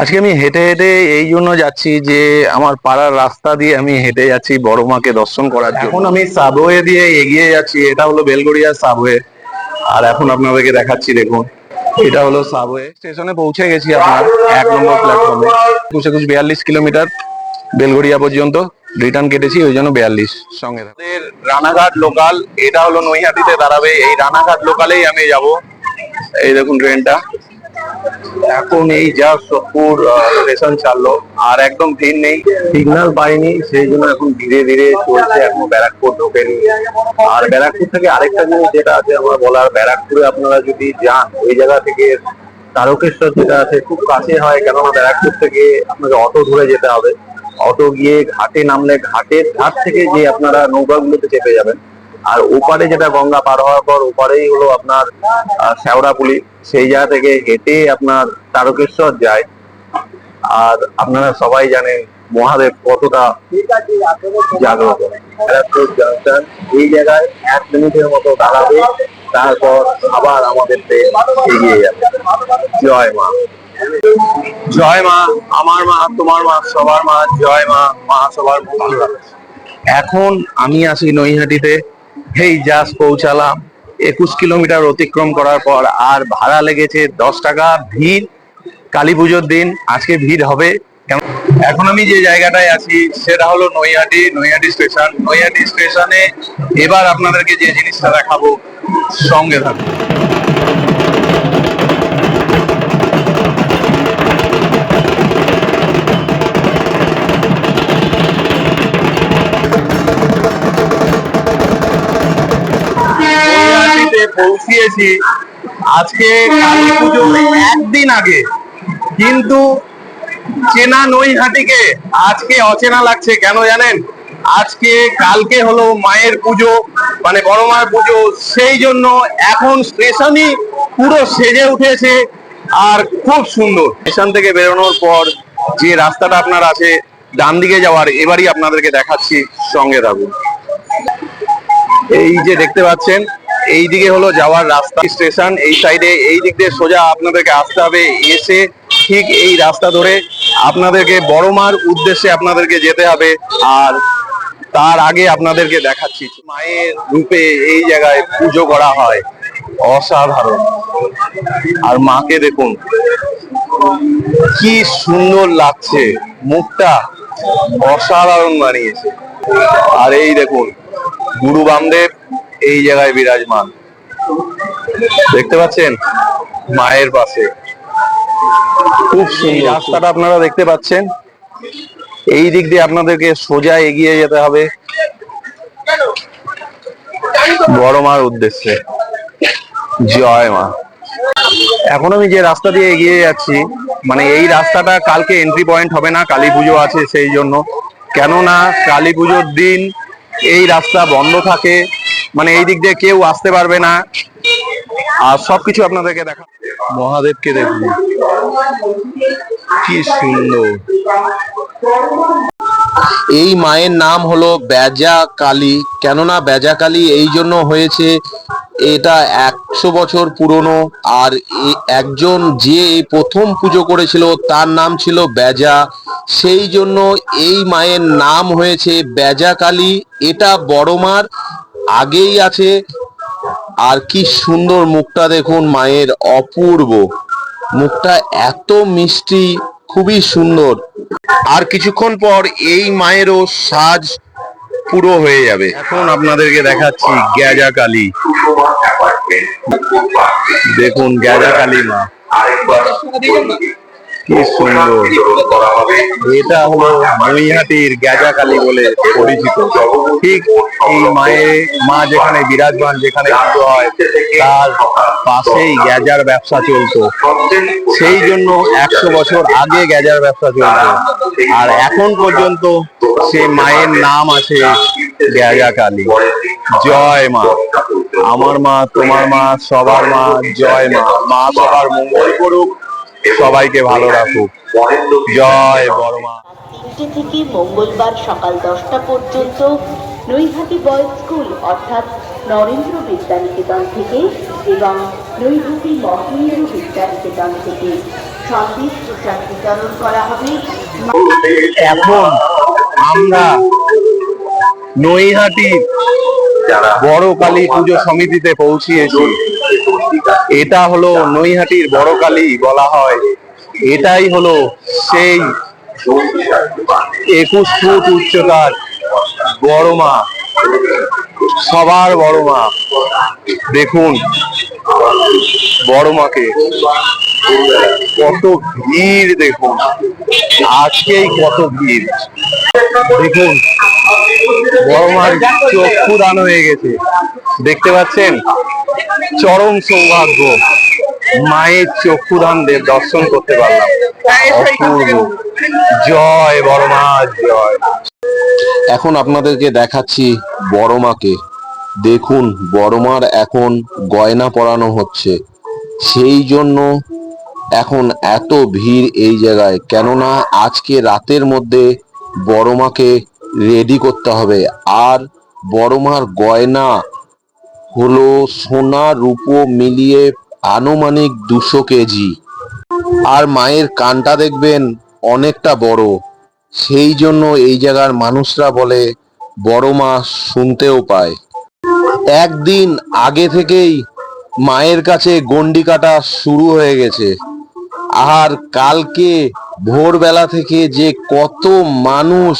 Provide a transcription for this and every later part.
আজকে আমি হেঁটে হেঁটে এই জন্য যাচ্ছি যে আমার পাড়ার রাস্তা দিয়ে আমি হেঁটে যাচ্ছি বড় মাকে দর্শন করার জন্য। এখন আমি সাবওয়ে দিয়ে এগিয়ে যাচ্ছি, এটা হলো বেলগড়িয়া সাবওয়ে আর এখন আপনাদেরকে দেখাচ্ছি, দেখুন, এটা হলো সাবওয়ে স্টেশনে পৌঁছে গেছি আপনার এক নম্বর প্ল্যাটফর্মে একুশ একুশ বিয়াল্লিশ কিলোমিটার বেলগড়িয়া পর্যন্ত। রিটার্ন কেটেছি, ওই জন্য বিয়াল্লিশ সঙ্গে রানাঘাট লোকাল এটা হলো নৈহাটিতে দাঁড়াবে। এই রানাঘাট লোকালেই আমি যাব। এই দেখুন ট্রেনটা এখন এই যা সোদপুর স্টেশন ছাড়লো, আর একদম ভিড় নেই। সিগন্যাল পাইনি, সেই জন্য এখন ধীরে ধীরে চলছে, এখন ব্যারাকপুর ঢোকেনি। আর ব্যারাকপুর থেকে আরেকটা জিনিস যেটা আছে আমার বলার, ব্যারাকপুরে আপনারা যদি যান, ওই জায়গা থেকে তারকেশ্বর যেটা আছে, খুব কাছে হয়, কেননা ব্যারাকপুর থেকে আপনাকে অটো ধরে যেতে হবে। অটো গিয়ে ঘাটে নামলে, ঘাটের ধার থেকে যে আপনারা নৌকাগুলোতে চেপে যাবেন আর ওপারে যেটা গঙ্গা পার হওয়ার পর ওপারেই হলো আপনার আহ, শেওড়াপুলি সেই জায়গা থেকে হেঁটে আপনার তারকেশ্বর যায়। আর আপনারা সবাই জানেন মহাদেব কতটা জাগ্রত। এই জায়গায় এক মিনিটের মতো দাঁড়াবে তারপর আবার আমাদের এগিয়ে যাবে। জয় মা। জয় মা আমার মা তোমার মা সবার মা জয় মা মা সবার এখন আমি আছি নৈহাটিতে। এই জাস্ট পৌঁছালাম। একুশ কিলোমিটার অতিক্রম করার পর আর ভাড়া লেগেছে দশ টাকা ভিড়। কালী পুজোর দিন, আজকে ভিড় হবে। এখন আমি যে জায়গাটায় আছি, সেটা হলো নৈহাটি নৈহাটি স্টেশন। নৈহাটি স্টেশনে এবার আপনাদেরকে যে জিনিসটা দেখাবো, সঙ্গে থাকুন। পৌঁছিয়েছি আজকে কালী একদিন আগে। কিন্তু চেনা নৈহাটিকে আজকে অচেনা লাগছে, কেন জানেন? আজকে কালকে হলো মায়ের পুজো মানে বড় মায়ের পুজো, সেই জন্য এখন স্টেশনই পুরো সেজে উঠেছে আর খুব সুন্দর। স্টেশন থেকে বেরোনোর পর যে রাস্তাটা আপনার আছে, ডান দিকে যাওয়ার, এবারই আপনাদেরকে দেখাচ্ছি সঙ্গে থাকুন। এই যে দেখতে পাচ্ছেন এই দিকে হলো যাওয়ার রাস্তা স্টেশন, এই সাইডে এই দিক দিয়ে সোজা আপনাদেরকে আসতে হবে। এসে ঠিক এই রাস্তা ধরে আপনাদেরকে বড়মার উদ্দেশ্যে আপনাদেরকে যেতে হবে আর তার আগে আপনাদেরকে দেখাচ্ছি মায়ের রূপে এই জায়গায় পুজো করা হয়। অসাধারণ। আর মাকে দেখুন, কি সুন্দর লাগছে। মুখটা অসাধারণ বানিয়েছে। আর এই দেখুন, গুরু বামদেব এই জায়গায় বিরাজমান। দেখতে পাচ্ছেন? মায়ের পাশে। খুব সুন্দর। রাস্তাটা আপনারা দেখতে পাচ্ছেন। এই দিক দিয়ে আপনাদেরকে সোজা এগিয়ে যেতে হবে। বড় মার উদ্দেশ্যে। জয় মা। এখন আমি যে রাস্তা দিয়ে এগিয়ে যাচ্ছি মানে এই রাস্তাটা কালকে এন্ট্রি পয়েন্ট হবে না, কালী পুজো আছে সেই জন্য। কেননা কালী পুজোর দিন এই রাস্তা বন্ধ থাকে। মানে এই দিক দিয়ে কেউ আসতে পারবে না। আর সবকিছু আপনাদেরকে দেখা মহাদেবকে দেখুন। কি সুন্দর। এই মায়ের নাম হলো বেজা কালী কেননা বেজা কালী এই জন্য হয়েছে, এটা একশো বছর পুরনো। আর একজন যে প্রথম পুজো করেছিল, তার নাম ছিল বেজা সেই জন্য এই মায়ের নাম হয়েছে বেজা কালী এটা বড় মার আগেই আছে। আর কি সুন্দর মুখটা দেখুন, মায়ের অপূর্ব। মুখটা এত মিষ্টি, খুবই সুন্দর। আর কিছুক্ষণ পর এই মায়েরও সাজ পুরো হয়ে যাবে। এখন আপনাদেরকে দেখাচ্ছি গ্যাজা কালী। দেখুন, গ্যাজা কালী মা। কি সুন্দর। এটা হলো মহিহাটির গ্যাজা কালী বলে পরিচিত। ঠিক এই মায়ের, মা যেখানে বিরাজমান, যেখানে পুজো হয়, তার পাশেই গ্যাজার ব্যবসা চলতো। সেই জন্য একশো বছর আগে গ্যাজার ব্যবসা চলতো। আর এখন পর্যন্ত সে মায়ের নাম আছে গ্যাজা কালী জয় মা। আমার মা, তোমার মা, সবার মা, জয় মা। মা সবার মঙ্গল করুক। সবাইকে ভালো রাখুক। জয় বড় মা তিনটে থেকে মঙ্গলবার সকাল দশটা পর্যন্ত নৈহাটি বয়েজ স্কুল অর্থাৎ নরেন্দ্র বিদ্যানিকেতন থেকে এবং নৈহাটি মহেন্দ্র বিদ্যানিকেতন থেকে সন্দেশ প্রসাদ বিতরণ করা হবে। এখন আমরা নৈহাটি বড় কালী পুজো সমিতিতে পৌঁছিয়েছি এটা হলো নৈহাটির বড় কালী বলা হয়। এটাই হলো সেই একুশ ফুট উচ্চতার বড় মা সবার বড় মা দেখুন বড় মাকে কত ভিড় দেখুন। আজকেই কত ভিড়। দেখুন বড় মার হয়ে গেছে। দেখতে পাচ্ছেন? চরম সৌভাগ্য। মায়ের চক্ষু দান দেব, দর্শন করতে পারলাম। জয় বড় মা জয়। এখন আপনাদেরকে দেখাচ্ছি বড় মাকে দেখুন বড় মার এখন গয়না পরানো হচ্ছে। সেই জন্য এখন এত ভিড় এই জায়গায়। কেননা আজকে রাতের মধ্যে বড় মাকে রেডি করতে হবে। আর বড় মার গয়না হলো সোনা রূপো মিলিয়ে আনুমানিক দুশো কেজি। আর মায়ের কানটা দেখবেন অনেকটা বড়। সেই জন্য এই জায়গার মানুষরা বলে বড় মা শুনতেও পায়। একদিন আগে থেকেই মায়ের কাছে গন্ডি কাটা শুরু হয়ে গেছে। আর কালকে ভোরবেলা থেকে যে কত মানুষ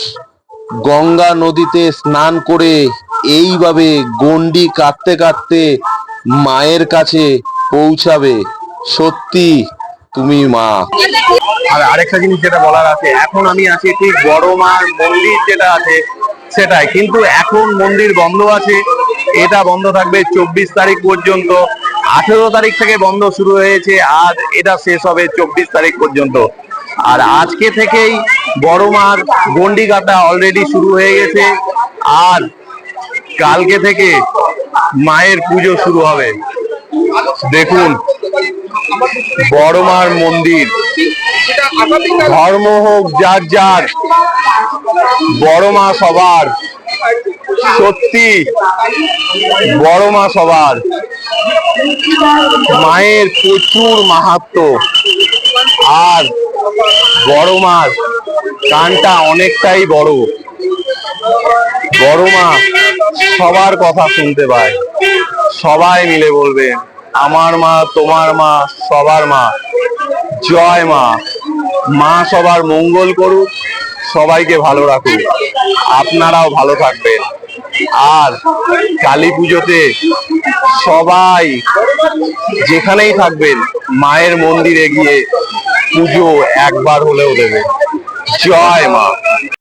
গঙ্গা নদীতে স্নান করে এইভাবে গন্ডি কাটতে কাটতে মায়ের কাছে পৌঁছাবে। সত্যি, তুমি মা। আর আরেকটা জিনিস যেটা বলার আছে, এখন আমি আছি ঠিক বড় মার মন্দির যেটা আছে, সেটাই। কিন্তু এখন মন্দির বন্ধ আছে, এটা বন্ধ থাকবে চব্বিশ তারিখ পর্যন্ত। আঠেরো তারিখ থেকে বন্ধ শুরু হয়েছে, আর এটা শেষ হবে চব্বিশ তারিখ পর্যন্ত। আর আজকে থেকেই বড় মার গন্ডি কাটা অলরেডি শুরু হয়ে গেছে। আর কালকে থেকে মায়ের পুজো শুরু হবে। দেখুন, বড় মার মন্দির। ধর্ম হোক, যার যার, বড় মা সবার। সত্যি, বড় মা সবার। মায়ের প্রচুর মাহাত্ম। আর বড় মার কানটা অনেকটাই বড়। বড় মা সবার কথা শুনতে পায়। সবাই মিলে বলবে, আমার মা, তোমার মা, সবার মা। জয় মা। মা সবার মঙ্গল করুক, সবাইকে ভালো রাখুক। আপনারাও ভালো থাকবেন। আর কালী পুজোতে সবাই যেখানেই থাকবেন, মায়ের মন্দিরে গিয়ে পুজো একবার হলেও দেবে। জয় মা।